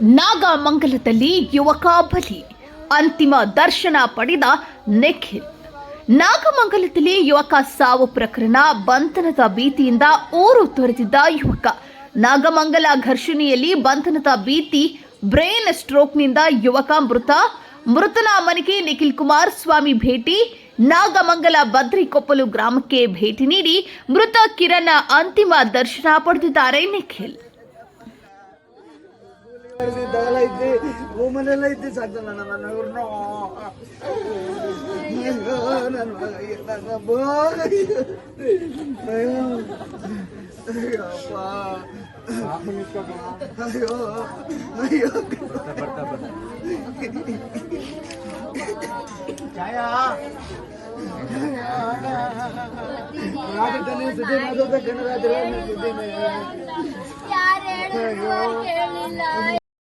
ನಾಗಮಂಗಲದಲ್ಲಿ ಯುವಕ ಬಲಿ. ಅಂತಿಮ ದರ್ಶನ ಪಡೆದ ನಿಖಿಲ್. ನಾಗಮಂಗಲದಲ್ಲಿ ಯುವಕ ಸಾವು ಪ್ರಕರಣ ಬಂಧನದ ಭೀತಿಯಿಂದ ಊರು ತೊರೆದಿದ್ದ ಯುವಕ. ನಾಗಮಂಗಲ ಘರ್ಷಣೆಯಲ್ಲಿ ಬಂಧನದ ಭೀತಿ ಬ್ರೈನ್ ಸ್ಟ್ರೋಕ್ನಿಂದ ಯುವಕ ಮೃತ. ಮೃತನ ಮನೆಗೆ ನಿಖಿಲ್ ಕುಮಾರ್ ಸ್ವಾಮಿ ಭೇಟಿ. ನಾಗಮಂಗಲ ಬದ್ರಿಕೊಪ್ಪಲು ಗ್ರಾಮಕ್ಕೆ ಭೇಟಿ ನೀಡಿ ಮೃತ ಕಿರಣ ಅಂತಿಮ ದರ್ಶನ ಪಡೆದಿದ್ದಾರೆ ನಿಖಿಲ್. ದಗಲ ಐತಿ ರೂಮನೆಲ್ಲ ಐತಿ ಸಾಕ್ತಲ್ಲ ನನ್ನ ಇವ್ರನ್ನ ನನ್ನ ಮಗ ನನ್ನ ಬೋಗ ಅಯ್ಯೋ ಅಯ್ಯಪ್ಪ ಅಯ್ಯೋ ಅಯ್ಯೋ. ರಾಜಧಾನಿ ಸುದ್ದಿ ಕನ್ನಡ ಹೇಳಿದ್ರು ಕೇಳಿಲ್ಲ